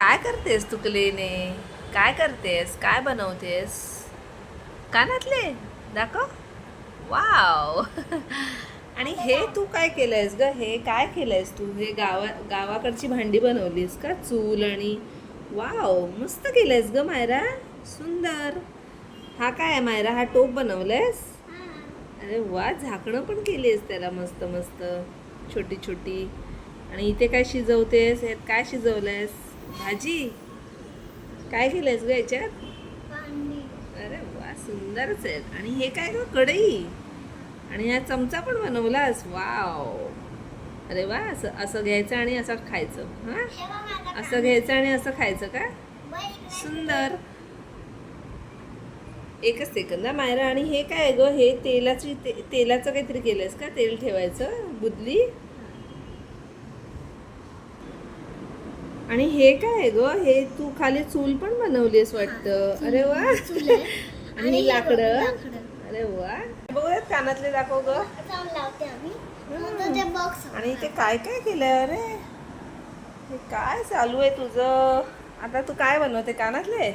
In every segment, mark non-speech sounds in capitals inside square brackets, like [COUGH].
काय करतेस तू क्लेने? काय करतेस? काय बनवतेस? कानातले दाखव. वाव. [LAUGHS] आणि हे तू काय केलंयस ग? हे काय केलंयस तू? हे गावा गावाकडची भांडी बनवलीस का? चूल आणि वाव मस्त केलंयस ग मायरा. सुंदर. हा काय आहे मायरा? हा टोप बनवलायस? अरे वा झाकणं पण केलीस त्याला मस्त मस्त. छोटी छोटी. आणि इथे काय शिजवतेस? यात काय शिजवलंयस? भाजी? काय केलंयस ग याच्यात? अरे वा सुंदरच आहेत. आणि हे काय ग कढई? आणि हा चमचा पण बनवलास? वाव. अरे वा असं असं घ्यायचं आणि असं खायचं. हां? असं घ्यायचं आणि असं खायचं का? सुंदर. एकच सेकंद मायरा. आणि हे काय ग हे तेलाची ते, तेलाचं काहीतरी केलंयस का? तेल ठेवायचं? बुदली? आणि हे काय ग? हे तू खाली चूल पण बनवलीस वाटतं. अरे वा. [LAUGHS] आणि लाकडं. अरे वा. बघूयात कानातले दाखव ग. आणि इथे काय काय केलंय? अरे. हे काय चालू आहे तुझं? आता तू काय बनवते? कानातले?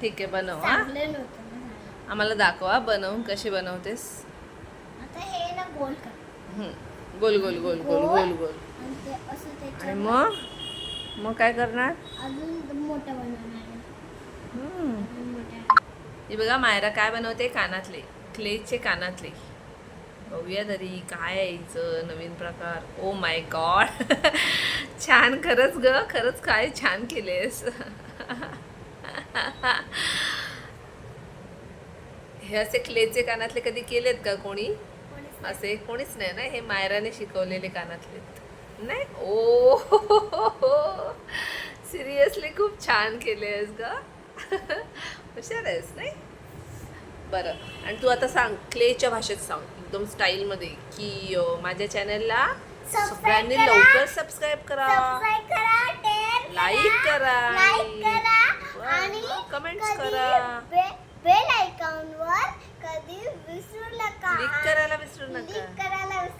ठीक आहे बनव हा. आम्हाला दाखवा बनवून कशी बनवतेस? गोल. गोल गोल गोल गोल गोल गोल आणि ते मग? मग काय करणार? अजून मोठं बनवणार हे बघा मायरा काय बनवते? कानातले. क्लेचे कानातले. बघूया तरी काय आहे हिचं नवीन प्रकार. ओ माय गॉड छान खरंच ग. खरंच काय छान केलेस. [LAUGHS] हे असे क्लेचे कानातले कधी केलेत का कोणी? असे कोणीच नाही ना? हे मायराने शिकवलेले कानातले नाही? ओ. सिरियसली खूप छान केलेस ग. हुशार आहेस नाही? बरं. आणि तू आता सांग क्लेच्या भाषेत सांग एकदम स्टाईलमध्ये की माझ्या चॅनलला सगळ्यांनी करा. लवकर सबस्क्राईब करा. लाईक करा आणि कधी करा. बेल आयकॉनवर कधी विसरू नका. क्लिक करायला विसरू नका.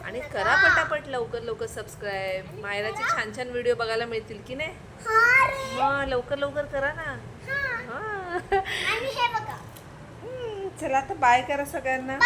आणि. करा पटापट लवकर लवकर सबस्क्राईब मायराचे छान छान व्हिडिओ बघायला मिळतील की नाही? हा मग लवकर लवकर करा ना. हा. चला आता बाय करा सगळ्यांना.